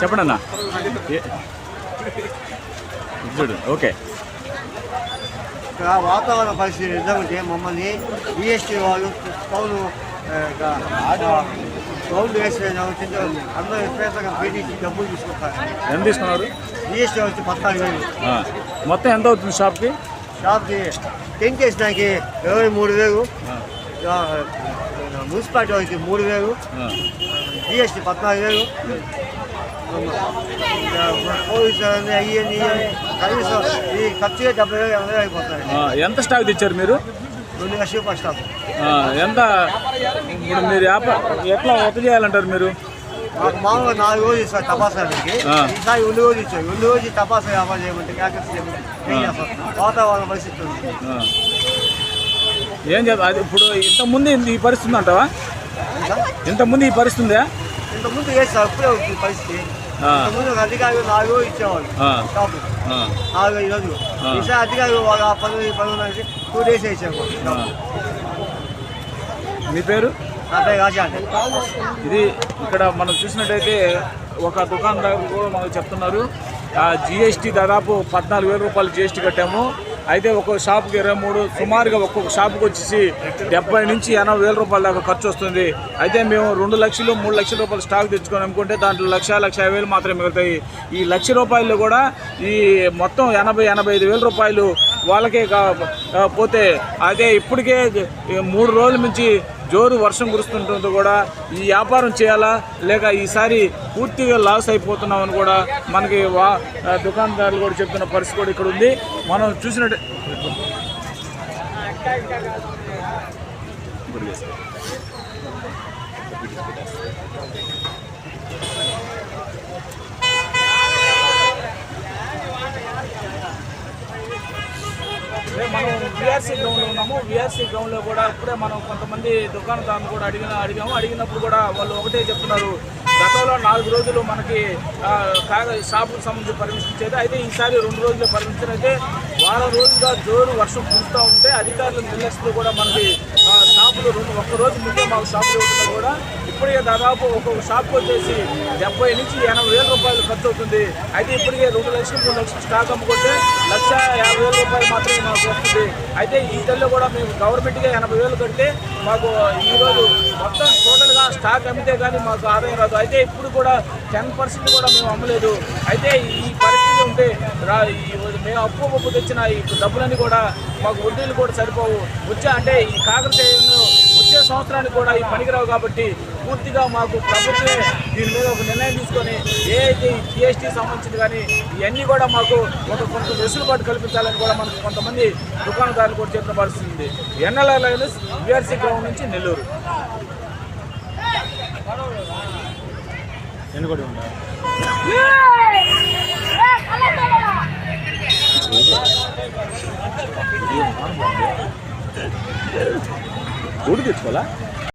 చెప్పండి అన్న. చూడు ఓకే. వాతావరణ పరిస్థితి నిజంగా మమ్మల్ని జిఎస్టీ వాళ్ళు పౌను పౌండ్ వేసే అందరూ విపరీతంగా పీటీసీ డబ్బులు తీసుకుంటారు. ఎంత తీసుకున్నారు? జిఎస్టీ వచ్చి పద్నాలుగు వేలు. మొత్తం ఎంత అవుతుంది షాప్కి? షాప్కి టెంట్ వేసినాకి ఇరవై మూడు వేలు. మున్సిపాలిటీ మూడు వేలు జిఎస్టీ పద్నాలుగు వేలు. పోలీసు అవన్నీ అయ్యి కనీసం ఈ ఖర్చుగా డెబ్బై వేలు ఎనభై వేలు అయిపోతాయి ఆ, ఎంత స్టాక్ తెచ్చారు మీరు? రెండు లక్షలు ఫస్ట్ స్టాప్ ఆ, ఎంత? ఇప్పుడు మీరు ఎట్లా ఎట్లా చేయాలంటారు మీరు? మాకు మామూలుగా నాలుగు రోజులు ఇస్తారు తపాసానికి. ఈసారి రెండు రోజులు ఇచ్చారు. రెండు రోజులు తపాసా వ్యాపారం చేయమంటే వాతావరణ పరిస్థితి. ఏం చేద్దాం అది ఇప్పుడు ఇంతకుముందు ఇంత- ఈ పరిస్థితి ఉందంటావా? ఇంతకుముందు ఈ పరిస్థితి ఉందా? ఇంతకుముందు వచ్చింది పరిస్థితి. ఇంతకుముందు ఒక అధికారులు నాలుగు ఇచ్చేవాళ్ళు షాపు. నాలుగు. ఈసారి అధికారులు టూ డేస్ ఆ. మీ పేరు? నా పేరు రాజా అండి. ఇది ఇక్కడ మనం చూసినట్టయితే ఒక దుకాణదారు కూడా మనకు చెప్తున్నారు. జిఎస్టీ దాదాపు పద్నాలుగు వేల రూపాయలు జిఎస్టీ కట్టాము. అయితే ఒక్కొక్క షాప్కి ఇరవై మూడు సుమారుగా ఒక్కొక్క షాప్కి వచ్చేసి డెబ్బై నుంచి ఎనభై వేల రూపాయల దాకా ఖర్చు వస్తుంది. అయితే మేము రెండు లక్షలు మూడు లక్షల రూపాయలు స్టాక్ తెచ్చుకొని అమ్ముకుంటే దాంట్లో లక్ష లక్ష వేలు మాత్రమే మిగులుతాయి. ఈ లక్ష రూపాయలు కూడా ఈ మొత్తం ఎనభై ఎనభై ఐదు వేల రూపాయలు వాళ్ళకే కా- పోతే అదే ఇప్పటికే మూడు రోజుల నుంచి జోరు వర్షం కురుస్తుంటుందో కూడా ఈ వ్యాపారం చేయాలా? లేక ఈసారి పూర్తిగా లాస్ అయిపోతున్నామని కూడా మనకి వా దుకాణదారులు కూడా చెప్తున్న పరిస్థితి కూడా ఇక్కడ ఉంది. మనం చూసినట్టు అదే మనం విఆర్సీ గ్రౌండ్లో ఉన్నాము. విఆర్సీ గ్రౌండ్లో కూడా ఇప్పుడే మనం కొంతమంది దుకాణదారులు కూడా అడిగిన అడిగాము. అడిగినప్పుడు కూడా వాళ్ళు ఒకటే చెప్తున్నారు. గతంలో నాలుగు రోజులు మనకి ఆ, షాపుకు సంబంధించి పర్మిషన్ ఇచ్చేది. అయితే ఈసారి రెండు రోజులు పర్మిషన్ అయితే వారం రోజులుగా జోరు వర్షం కురుస్తూ ఉంటే అధికారుల నిర్లక్ష్యంలో కూడా మనకి ఆ, షాపులు రెండు ఒక్క రోజు ముందే మాకు షాపులు ఇవ్వకుండా కూడా ఇప్పటికే దాదాపు ఒక్కొక్క షాప్కి వచ్చేసి డెబ్బై నుంచి ఎనభై వేల రూపాయలు ఖర్చు అవుతుంది. అయితే ఇప్పటికే రెండు లక్షలు మూడు లక్షలు స్టాక్ అమ్ముకుంటే లక్ష యాభై వేల రూపాయలు మాత్రమే మాకు వస్తుంది. అయితే ఈ తల్లి కూడా మేము గవర్నమెంట్గా ఎనభై వేలు కడితే మాకు ఈరోజు మొత్తం టోటల్గా స్టాక్ అమ్మితే కానీ మాకు ఆదాయం రాదు. అయితే ఇప్పుడు కూడా టెన్ పర్సెంట్ కూడా మేము అమ్మలేదు. అయితే ఈ పరిస్థితి ఉంటే రా ఈ మేము అప్పు అప్పు తెచ్చిన ఈ డబ్బులన్నీ కూడా మాకు వడ్డీలు కూడా సరిపోవు. వచ్చే అంటే ఈ కాకరకాయలను వచ్చే సంవత్సరానికి కూడా ఈ పనికిరావు కాబట్టి పూర్తిగా మాకు ప్రభుత్వమే దీని మీద ఒక నిర్ణయం తీసుకొని ఏ అయితే ఈ జిఎస్టీ సంబంధించింది కానీ ఇవన్నీ కూడా మాకు ఒక కొంత వెసులుబాటు కల్పించాలని కూడా మనకు కొంతమంది దుకాణదారులు కూడా చెప్పిన పరిస్థితి ఉంది. ఎన్ఎల్ఆర్ లైన్స్ విఆర్సీ గ్రౌండ్ నుంచి నెల్లూరు. ఎన్నుకోటి ఉందా తెచ్చుకోవాలా?